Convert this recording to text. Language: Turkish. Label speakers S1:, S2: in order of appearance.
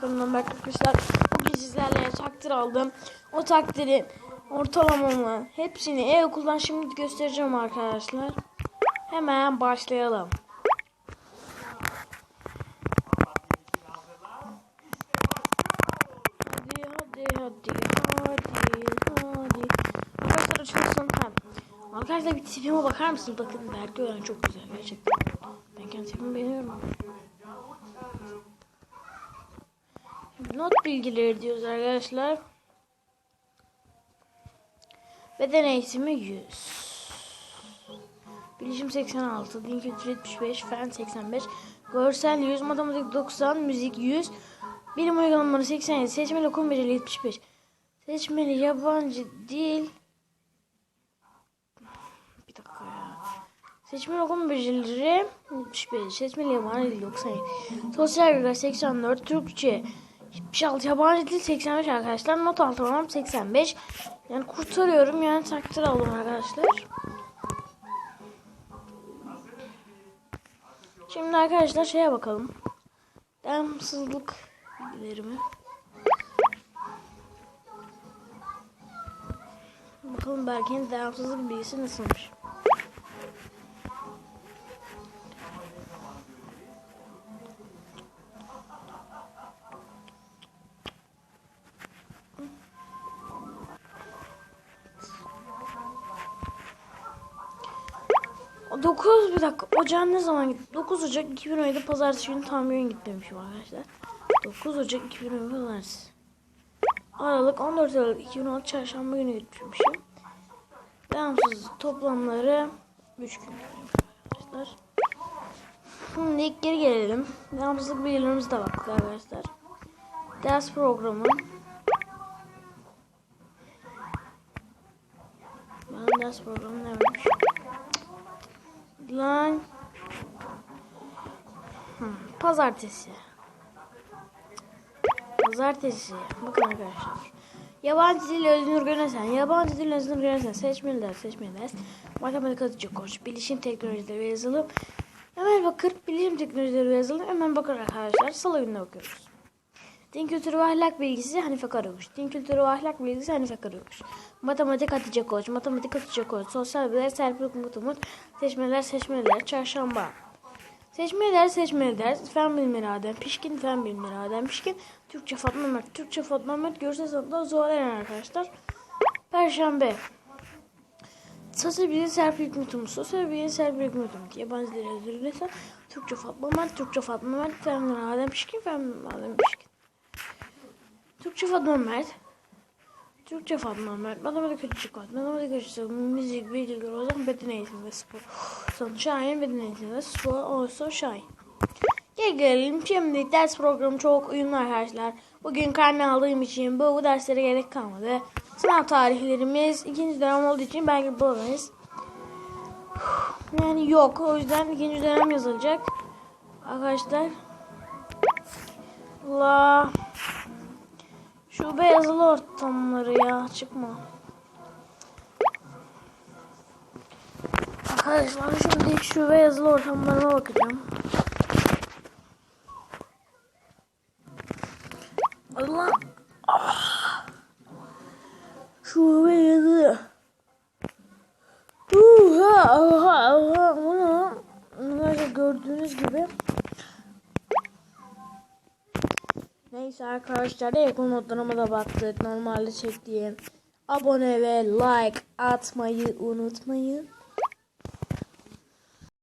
S1: kanalından arkadaşlar. Bugün sizlerle takdir aldım. O takdirin ortalamamı hepsini e-okuldan şimdi göstereceğim arkadaşlar. Hemen başlayalım. Hadi hadi hadi hadi hadi. Arkadaşlar açılsın. Arkadaşlar bir tipime bakar mısınız? Bakın Berke Öğren çok güzel gerçekten. Ben kendi tipimi beğeniyorum. Not bilgileri diyoruz arkadaşlar. Beden eğitimi 100. Bilişim 86, din kültürü 75, fen 85, görsel 100, matematik 90, müzik 100, bilim uygulamaları 87, seçmeli okuma beceri 75, seçmeli yabancı dil bir dakika ya. Seçmeli okuma becerileri 75, seçmeli yabancı dil 97, sosyal bilgiler 84, Türkçe 76, yabancı dil 85 arkadaşlar, not ortalamam 85. Yani kurtarıyorum yani takdir aldım arkadaşlar. Şimdi arkadaşlar şeye bakalım. Devamsızlık bilgilerimi. Bakalım Berke'nin devamsızlık bilgisi nasılmış. 9 bir dakika. Ocağın ne zaman gitti? 9 Ocak 2017 pazartesi günü tam gün gitmemişim arkadaşlar. 9 Ocak 2017 pazartesi. Aralık 14 Aralık 2016 çarşamba günü gitmişim. Devamsız toplamları 3 gün arkadaşlar. Şimdi ilk geri gelelim. Devamsızlık bilgilerimize de baktık arkadaşlar. Ders programı. Ben ders programı neymiş? Lan. Pazartesi. Pazartesi. Bakın arkadaşlar. Yabancı dil Öznur Gönesen. Yabancı dil Öznur Gönesen. Seçmeli ders. Seçmeli ders. Matematik atıcı koç. Bilişim teknolojileri ve yazılım. Hemen bakır. Bilişim teknolojileri ve yazılım. Hemen bakır arkadaşlar. Salı gününe bakıyoruz. Din kültürü ve ahlak bilgisi Hanife Karakuş. Din kültürü ve ahlak bilgisi Hanife Karakuş. Matematik Hatice Koç. Matematik Hatice Koç. Sosyal bilgiler Serpil Umut Umut. Seçmeler seçmeler. Çarşamba. Seçmeler seçmeler. Fen bilimleri Adem Pişkin. Fen bilimleri Adem Pişkin. Türkçe Fatma Mert. Türkçe Fatma Mert. Görsel sanatlar Zuhal Eren arkadaşlar. Perşembe. Sosyal bilgi Serpil Umut Umut. Sosyal bilgi Serpil Umut Umut. Yabancı dil özürlüyse. Türkçe Fatma Mert. Türkçe Fatma Mert. Fen bilimleri Adem Pişkin. Fen bilimleri Adem Pişkin. Türkçe Fatma Mert. Türkçe Fatma Mert. Matematik Ötücü Kod. Matematik Ötücü Müzik, bilgi, ozan, beden eğitimi ve spor. Son Şahin, beden eğitimi ve spor. Olsa Şahin. Gel gelelim. Şimdi ders programı çok uyumlu arkadaşlar. Bugün karne aldığım için bu derslere gerek kalmadı. Sınav tarihlerimiz ikinci dönem olduğu için belki bulamayız. Yani yok. O yüzden ikinci dönem yazılacak. Arkadaşlar. Allah. Şube yazılı ortamları ya çıkma. Arkadaşlar şimdi şube yazılı ortamlarına bakacağım. Allah. Ah. Şube yazı. Uha, oha, oha, bunu gördüğünüz gibi Neyse arkadaşlar ekran notlarıma da baktık. Normalde çektiğim abone ve like atmayı unutmayın.